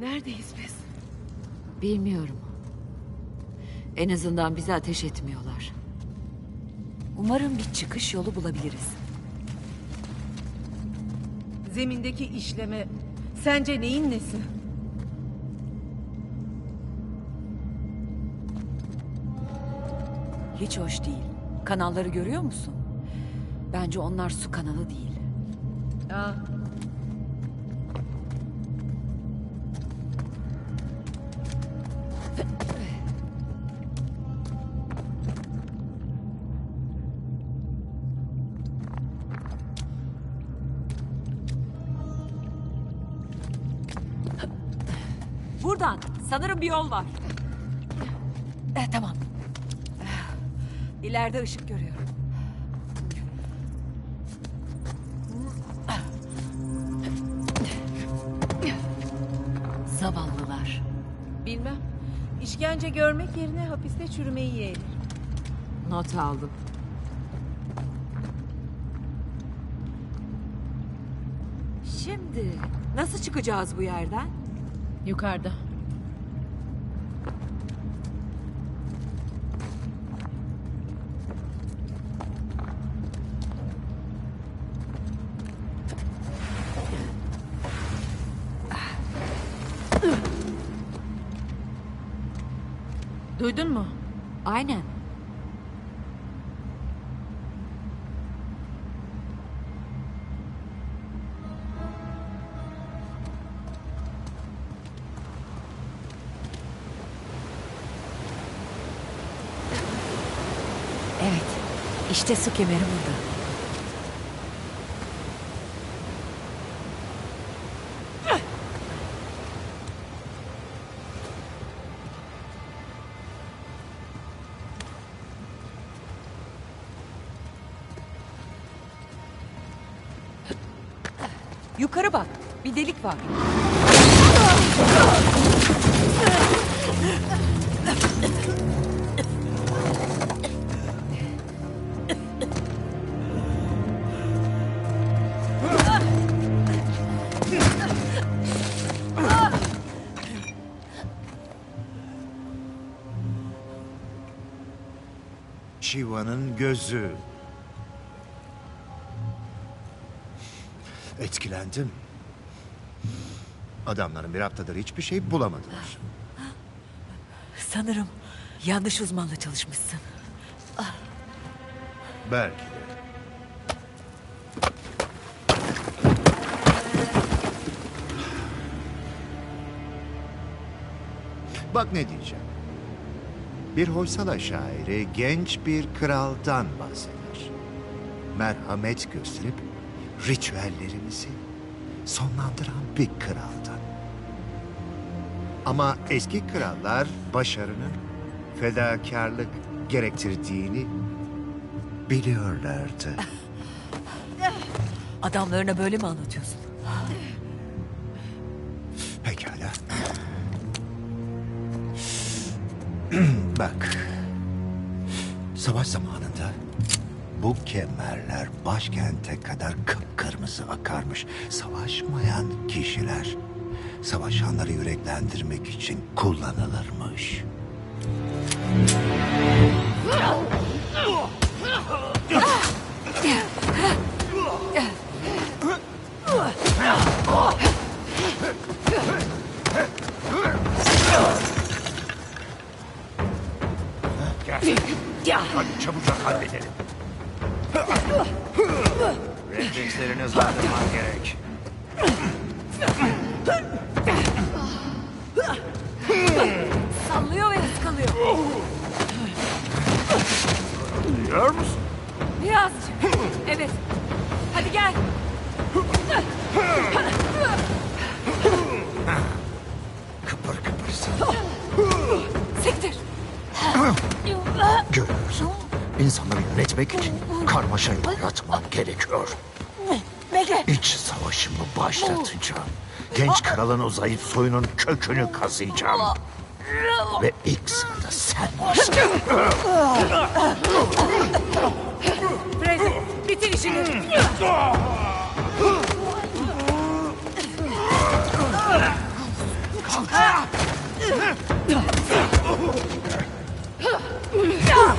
Neredeyiz biz? Bilmiyorum. En azından bize ateş etmiyorlar. Umarım bir çıkış yolu bulabiliriz. Zemindeki işleme sence neyin nesi? Hiç hoş değil. Kanalları görüyor musun? Bence onlar su kanalı değil. Aa, Sanırım bir yol var. Eh, tamam. İleride ışık görüyorum. Zavallılar. bilmem. İşkence görmek yerine hapiste çürümeyi yeğler. Not aldım. Şimdi nasıl çıkacağız bu yerden? Yukarıda. İşte su kemeri burada. Yukarı bak. Bir delik var. Şiva'nın gözü. Etkilendim. Adamların bir haftadır hiçbir şey bulamadılar. Sanırım yanlış uzmanla çalışmışsın. Belki de. Bak ne diyeceğim. Bir Hoysala şairi genç bir kraldan bahseder. Merhamet gösterip ritüellerimizi sonlandıran bir kraldan. Ama eski krallar başarının fedakarlık gerektirdiğini biliyorlardı. Adamlarına böyle mi anlatıyorsun? Bak. Savaş zamanında bu kemerler başkente kadar kıpkırmızı akarmış. Savaşmayan kişiler savaşanları yüreklendirmek için kullanılırmış. Görüyorsun. İnsanları yönetmek için karmaşayı yaratmam gerekiyor. Bekle. İç savaşımı başlatacağım. Genç kralın o soyunun kökünü kazıyacağım. Ve ilk sırada sen varsın. Prez, bitir işini. Ah! 啊！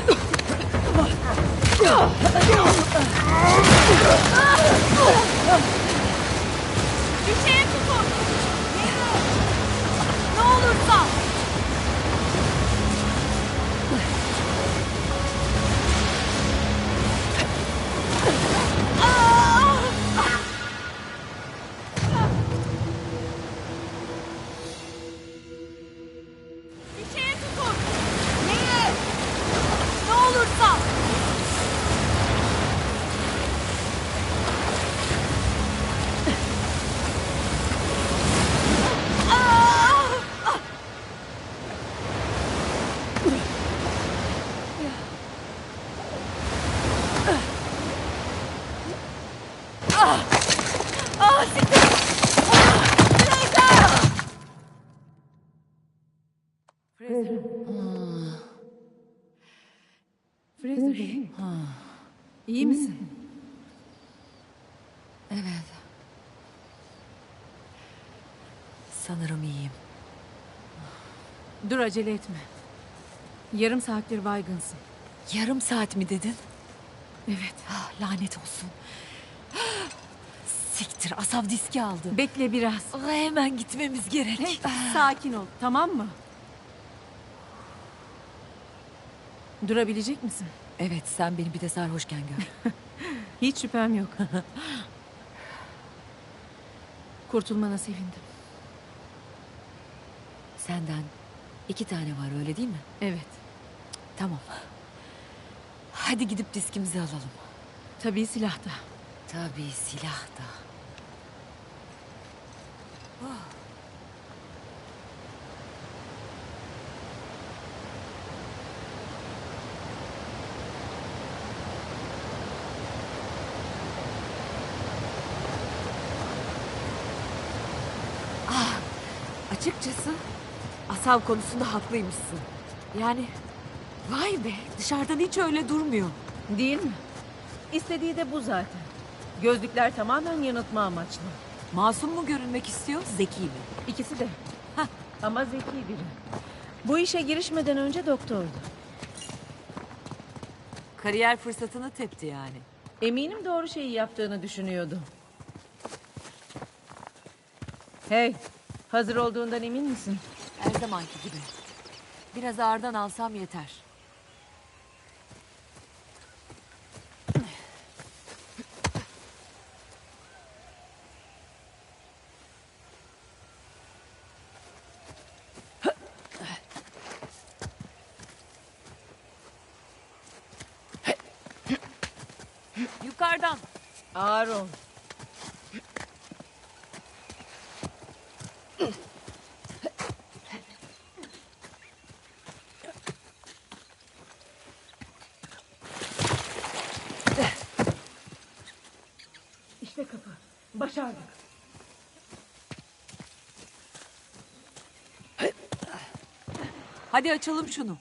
啊！啊！Fraser Bey. İyi misin? Evet. Sanırım iyiyim. Dur acele etme. Yarım saattir baygınsın. Yarım saat mi dedin? Evet. Ah, lanet olsun. Siktir asav diski aldı. Bekle biraz. Ah, hemen gitmemiz gerek. Hey, sakin ol, tamam mı? Durabilecek misin? Evet sen beni bir de sarhoşken gör. Hiç şüphem yok. Kurtulmana sevindim. Senden iki tane var öyle değil mi? Evet. Tamam. Hadi gidip diskimizi alalım. Tabii silahta. Tabii silah da. Ah, açıkçası Asav konusunda haklıymışsın. Yani vay be dışarıdan hiç öyle durmuyor. Değil mi? İstediği de bu zaten. Gözlükler tamamen yanıltma amaçlı. Masum mu görünmek istiyor, zeki mi? İkisi de. Hah, ama zeki biri. Bu işe girişmeden önce doktordu. Kariyer fırsatını tepti yani. Eminim doğru şeyi yaptığını düşünüyordu. Hey, hazır olduğundan emin misin? Her zamanki gibi. Biraz ağırdan alsam yeter. Yukarıdan. Ağır ol. İşte kapı. Başardık. Hadi açalım şunu.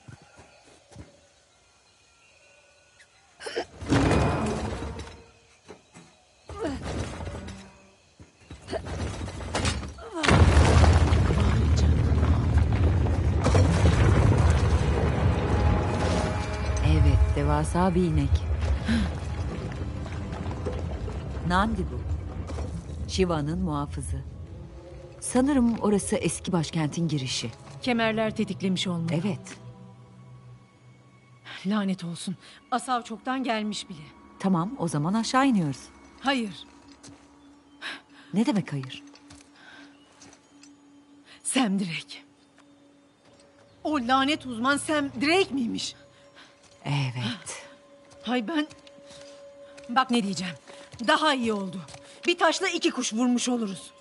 Evet, devasa bir inek. Nandi bu. Shiva'nın muhafızı. Sanırım orası eski başkentin girişi. Kemerler tetiklemiş olmalı. Evet, Lanet olsun. Asav çoktan gelmiş bile. tamam o zaman aşağı iniyoruz. Hayır. Ne demek hayır? Sam Drake. O lanet uzman Sam Drake miymiş? Evet. Hay ben... Bak ne diyeceğim. Daha iyi oldu. Bir taşla iki kuş vurmuş oluruz.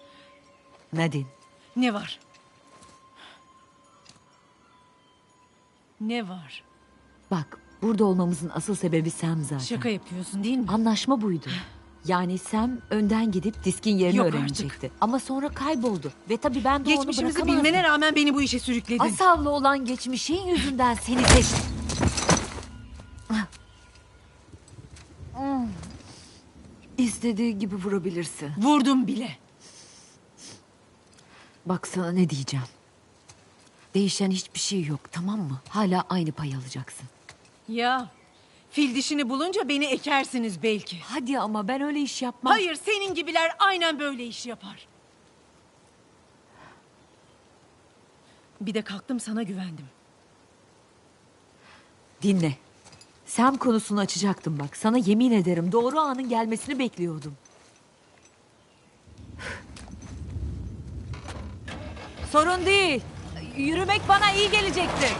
Nadine, Ne var? Ne var? bak burada olmamızın asıl sebebi Sam zaten. Şaka yapıyorsun değil mi? Anlaşma buydu. Yani Sam önden gidip diskin yerini Yok öğrenecekti. Ama sonra kayboldu. Ve tabii ben de onu Geçmişimizi bilmene rağmen beni bu işe sürükledin. Asavlı olan geçmişin yüzünden seni seçtim. İstediği gibi vurabilirsin. Vurdum bile. Bak sana ne diyeceğim. Değişen hiçbir şey yok tamam mı? Hala aynı pay alacaksın. Ya fil dişini bulunca beni ekersiniz belki. Hadi ama ben öyle iş yapmam. Hayır senin gibiler aynen böyle iş yapar. Bir de kalktım sana güvendim. Dinle. Sam konusunu açacaktım bak. Sana yemin ederim doğru anın gelmesini bekliyordum. Sorun değil. Yürümek bana iyi gelecektir.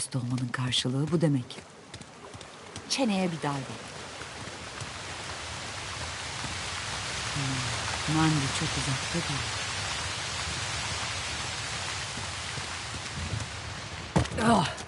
dürüst olmanın karşılığı bu demek. Çeneye bir darbe. Hmm, Nandi çok uzakta değil. Ugh.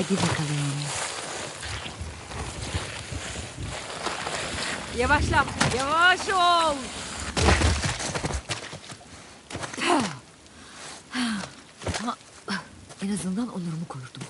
Haydi bakalım. Yavaşla, yavaş ol. En azından onurumu korudum.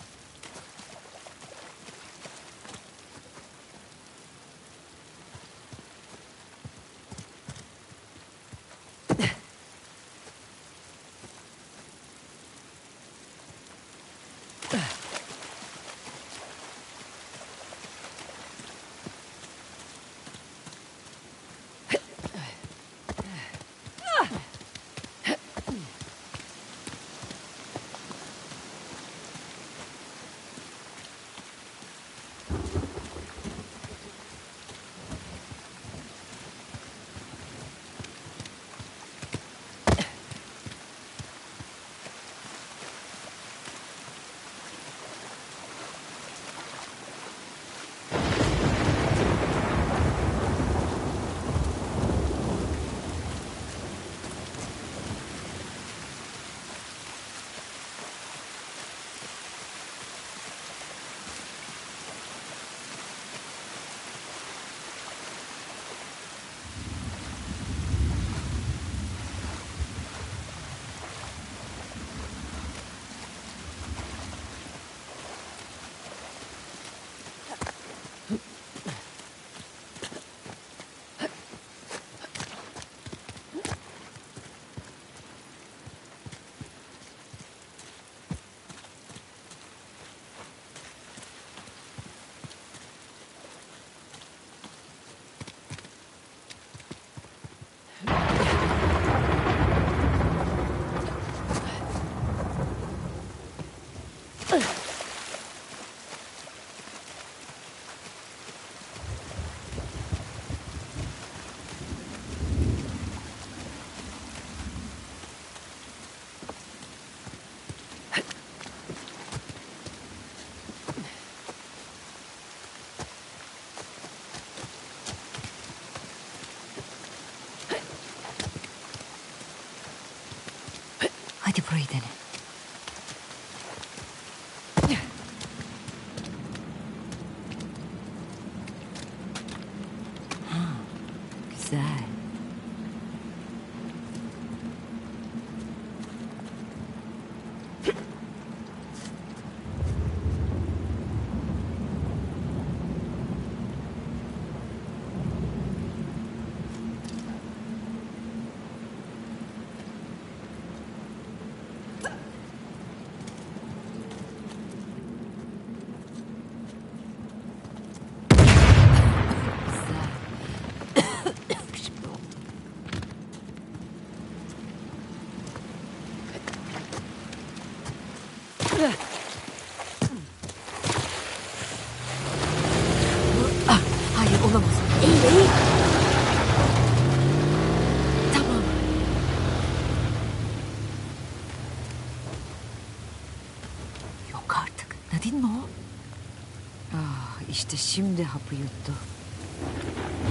İşte şimdi hapı yuttu.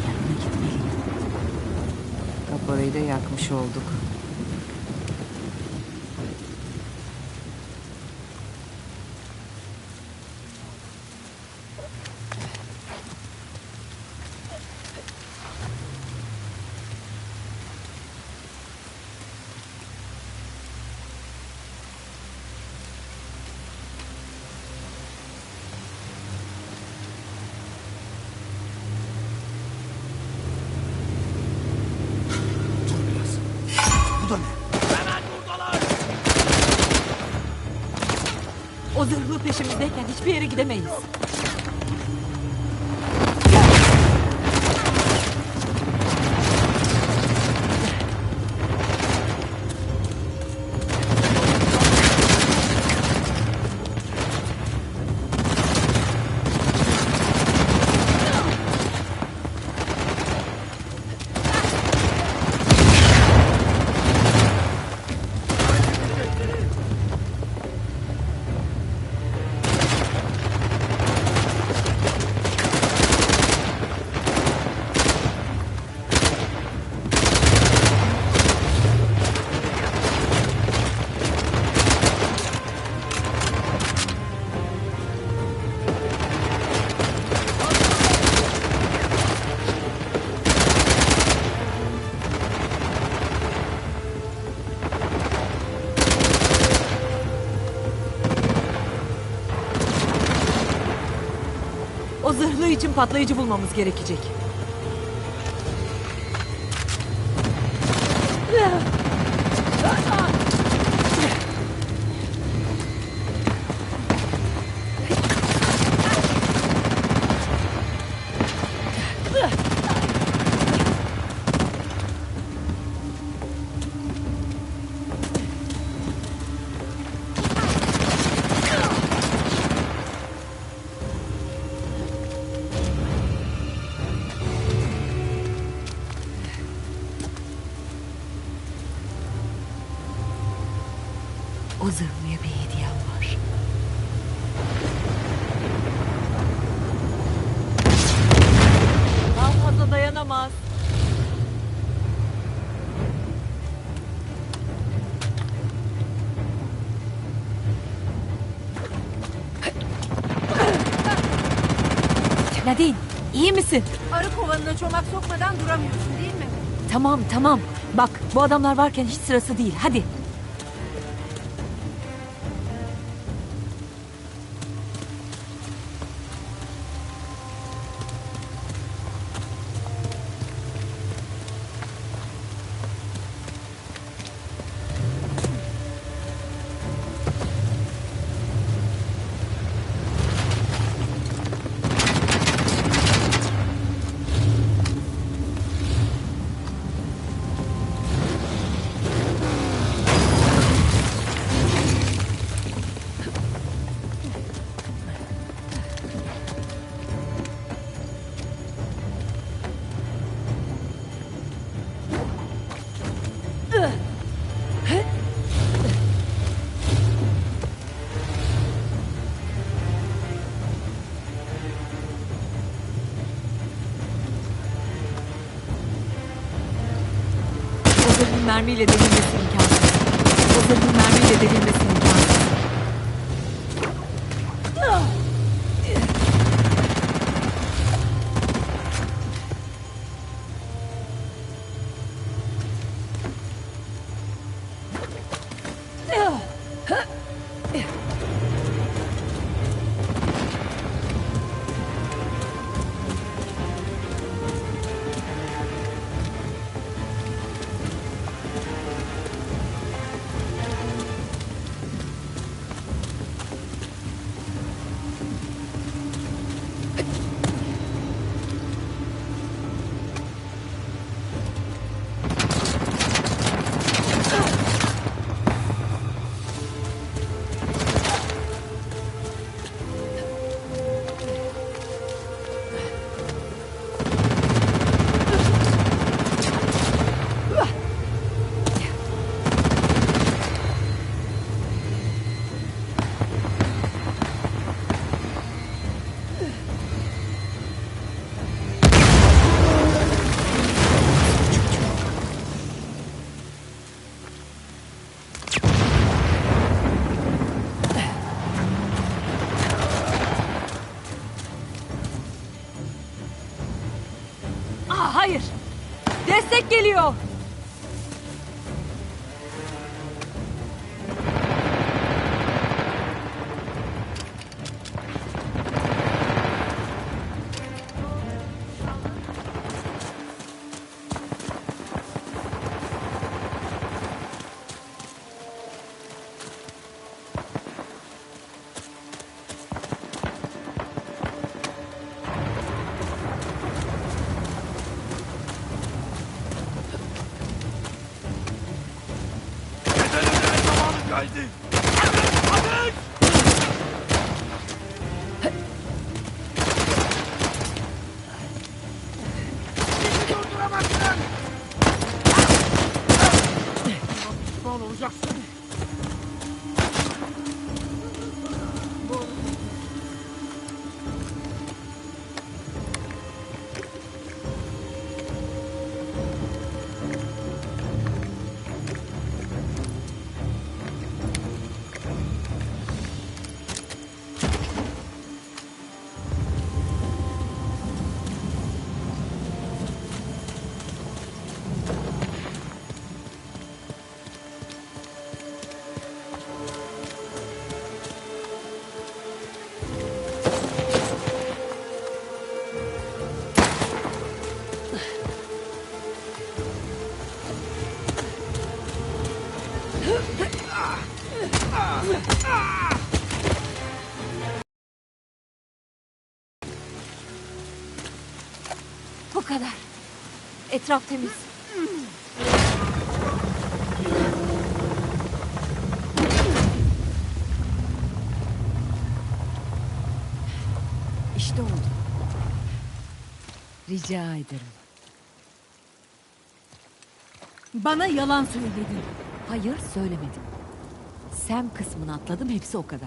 Yanına gitmeliyim. Kaporayı da yakmış olduk. O zırhlı peşimizdeyken hiçbir yere gidemeyiz. Zırhlı için patlayıcı bulmamız gerekecek. O zırhlıya bir hediyem var. Daha fazla dayanamaz. Nadine, iyi misin? Arı kovanına çomak sokmadan duramıyorsun değil mi? Tamam, tamam. Bak, bu adamlar varken hiç sırası değil. Hadi. Zırhın mermiyle delinmesi imkansız. Zırhın mermiyle delinmesi hayır. Destek geliyor. Etraf temiz. İşte oldu. Rica ederim. Bana yalan söyledin. Hayır söylemedim. Sem kısmını atladım hepsi o kadar.